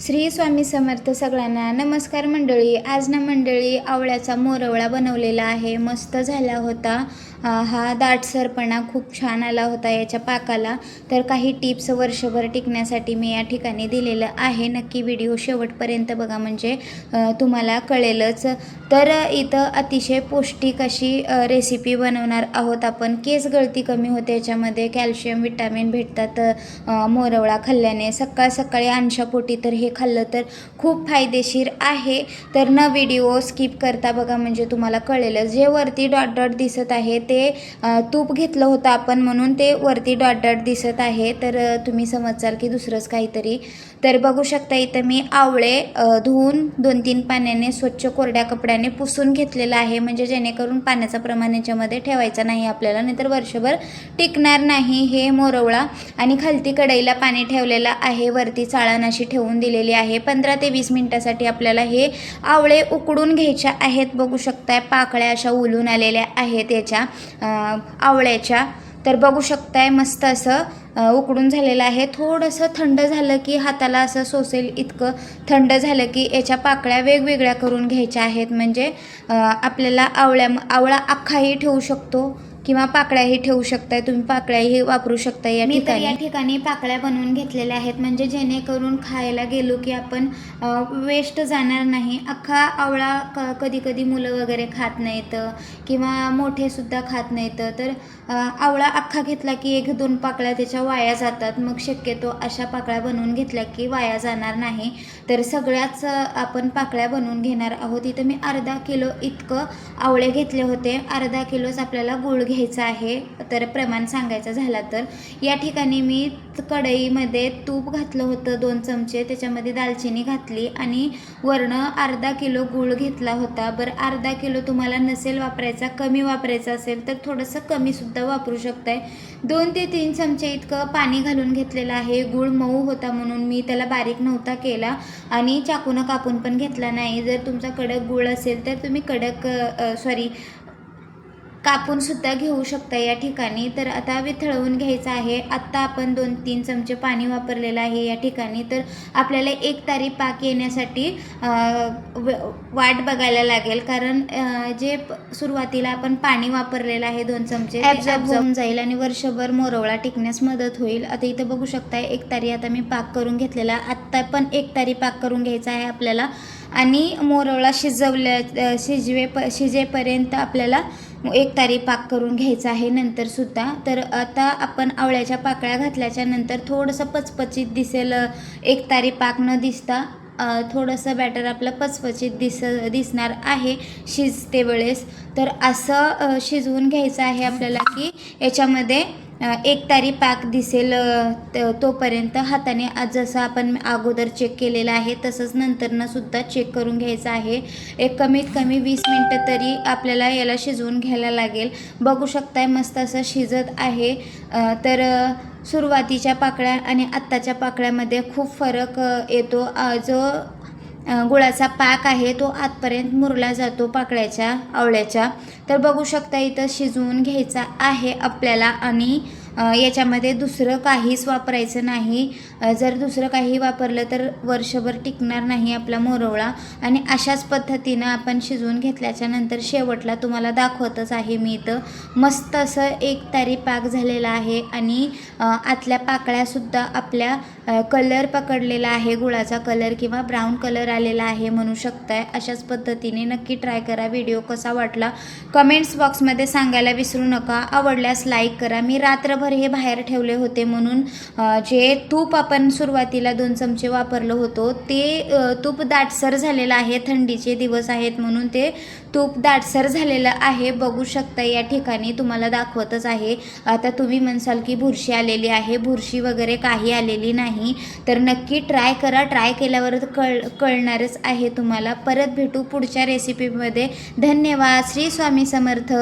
श्री स्वामी समर्थ सगळ्यांना नमस्कार मंडळी. आज ना मंडळी आवळ्याचा मोरवळा बनवलेला आहे. मस्त झाला होता. हा दाटसरपणा खूप छान आला होता याच्या पाकाला. तर काही टिप्स वर्षभर टिकण्यासाठी मी या ठिकाणी दिलेलं आहे. नक्की व्हिडिओ शेवटपर्यंत बघा म्हणजे तुम्हाला कळेलच. तर इथं अतिशय पौष्टिक अशी रेसिपी बनवणार आहोत आपण. केस गळती कमी होते याच्यामध्ये. कॅल्शियम विटॅमिन भेटतात मोरवळा खाल्ल्याने. सकाळ सकाळी अंशापोटी तर हे खाल्लं तर खूप फायदेशीर आहे. तर न व्हिडिओ स्किप करता बघा म्हणजे तुम्हाला कळेलच. जे वरती डॉट डॉट दिसत आहेत ते तूप घेतलं होतं आपण म्हणून ते वरती डॉट डॉट दिसत आहे. तर तुम्ही समजाल की दुसरंच काहीतरी. तर बघू शकता इथं मी आवळे धुवून दोन तीन पाण्याने स्वच्छ कोरड्या कपड्याने पुसून घेतलेलं आहे. म्हणजे जेणेकरून पाण्याचं प्रमाण याच्यामध्ये ठेवायचं नाही आपल्याला नाहीतर वर्षभर टिकणार नाही हे मोरवळा. आणि खालती कढईला पाणी ठेवलेलं आहे. वरती चाळण अशी ठेवून दिलेली आहे. पंधरा ते वीस मिनटासाठी आपल्याला हे आवळे उकडून घ्यायच्या आहेत. बघू शकताय पाकळ्या अशा उलून आलेल्या आहेत याच्या. आवळ्याच्या. तर बघू शकताय मस्त असं उकडून झालेलं आहे. थोडंसं थंड झालं की हाताला असं सोसेल इतकं थंड झालं की याच्या पाकळ्या वेगवेगळ्या करून घ्यायच्या आहेत. म्हणजे आपल्याला आवळ्या आवळा अख्खाही ठेवू शकतो. किंवा पाकळ्याही ठेवू शकताय तुम्ही पाकळ्याही वापरू शकता या ठिकाणी या ठिकाणी. पाकळ्या बनवून घेतलेल्या आहेत म्हणजे जेणेकरून खायला गेलो की आपण वेस्ट जाणार नाही. अख्खा आवळा क कधी कधी मुलं वगैरे खात नाहीत किंवा मोठे सुद्धा खात नाहीत. तर आवळा अख्खा घेतला की एक दोन पाकळ्या त्याच्या वाया जातात. मग शक्यतो अशा पाकळ्या बनवून घेतल्या की वाया जाणार नाही. तर सगळ्याच आपण पाकळ्या बनवून घेणार आहोत. इथं मी अर्धा किलो इतकं आवळे घेतले होते. अर्धा किलोच आपल्याला गूळ घ्यायचं आहे. तर प्रमाण सांगायचं झाला तर या ठिकाणी मी कढईमध्ये तूप घातलं होतं दोन चमचे. त्याच्यामध्ये दालचिनी घातली आणि वरनं अर्धा किलो गूळ घेतला होता. बरं अर्धा किलो तुम्हाला नसेल वापरायचा कमी वापरायचा असेल तर थोडंसं कमीसुद्धा वापरू शकताय. दोन ते तीन चमचे इतकं पाणी घालून घेतलेलं आहे. गूळ मऊ होता म्हणून मी त्याला बारीक नव्हता केला आणि चाकूनं कापून पण घेतला नाही. जर तुमचा कडक गूळ असेल तर तुम्ही कडक सॉरी कापून सुद्धा घेऊ शकता या ठिकाणी. तर आता विथळवून घ्यायचं आहे. आत्ता आपण दोन तीन चमचे पाणी वापरलेलं आहे या ठिकाणी. तर आपल्याला एक तारी पाक येण्यासाठी वाट बघायला लागेल. कारण जे सुरुवातीला आपण पाणी वापरलेलं आहे दोन चमचे absorb जाईल आणि वर्षभर मोरवळा टिकण्यास मदत होईल. आता इथं बघू शकताय एक तारी आता मी पाक करून घेतलेला. आत्ता पण एक तारी पाक करून घ्यायचा आहे आपल्याला. आणि मोरवळा शिजवल्या शिजवे प शिजेपर्यंत आपल्याला एक तारी पाक करून घ्यायचा आहे नंतर सुद्धा. तर आता आपण आवळ्याच्या पाकळ्या घातल्याच्या नंतर थोडंसं पचपचीत दिसेल. एक तारी पाक न दिसता थोडंसं बॅटर आपलं पचपचीत दिस दिसणार आहे शिजते वेळेस. तर असं शिजवून घ्यायचं आहे आपल्याला की याच्यामध्ये एक तारी पाक दिसेल तोपर्यंत हाताने आज जसं आपण अगोदर चेक केलेलं आहे तसंच नंतरनं सुद्धा चेक करून घ्यायचं आहे. एक कमीत कमी वीस मिनटं तरी आपल्याला याला शिजवून घ्यायला लागेल. बघू शकताय मस्त असं शिजत आहे. तर सुरुवातीच्या पाकळ्या आणि आत्ताच्या पाकळ्यामध्ये खूप फरक येतो. जो गुळाचा पाक आहे तो आतपर्यंत मुरला जातो पाकळ्याच्या आवळ्याच्या. तर बघू शकता इथं शिजवून घ्यायचा आहे आपल्याला आणि याच्यामध्ये दुसरं काहीच वापरायचं नाही. जर दुसरं काही वापरलं तर वर्षभर टिकणार नाही आपला मोरवळा. आणि अशाच पद्धतीनं आपण शिजवून घेतल्याच्या नंतर शेवटला तुम्हाला दाखवतच आहे मी इथं. मस्त असं एक तारी पाक झालेला आहे आणि आतल्या पाकळ्यासुद्धा आपल्या कलर पकडलेला आहे. गुळाचा कलर किंवा ब्राऊन कलर आलेला आहे म्हणू शकताय. अशाच पद्धतीने नक्की ट्राय करा. व्हिडिओ कसा वाटला कमेंट्स बॉक्समध्ये सांगायला विसरू नका. आवडल्यास लाईक करा. मी रात्रभर हे बाहेर ठेवले होते म्हणून जे तूप आपण सुरुवातीला दोन चमचे वापरलं होतो ते तूप दाटसर झालेलं आहे थंडीचे दिवस आहेत म्हणून ते तूप दाटसर झालेलं आहे. बघू शकता या ठिकाणी तुम्हाला दाखवतच आहे. आता तुम्ही म्हणसाल की बुरशी आलेली आहे बुरशी वगैरे काही आलेली नाही. तर नक्की ट्राय करा. ट्राय केल्यावर कळ कळणारच आहे तुम्हाला. परत भेटू पुढच्या रेसिपीमध्ये धन्यवाद. श्री स्वामी समर्थ.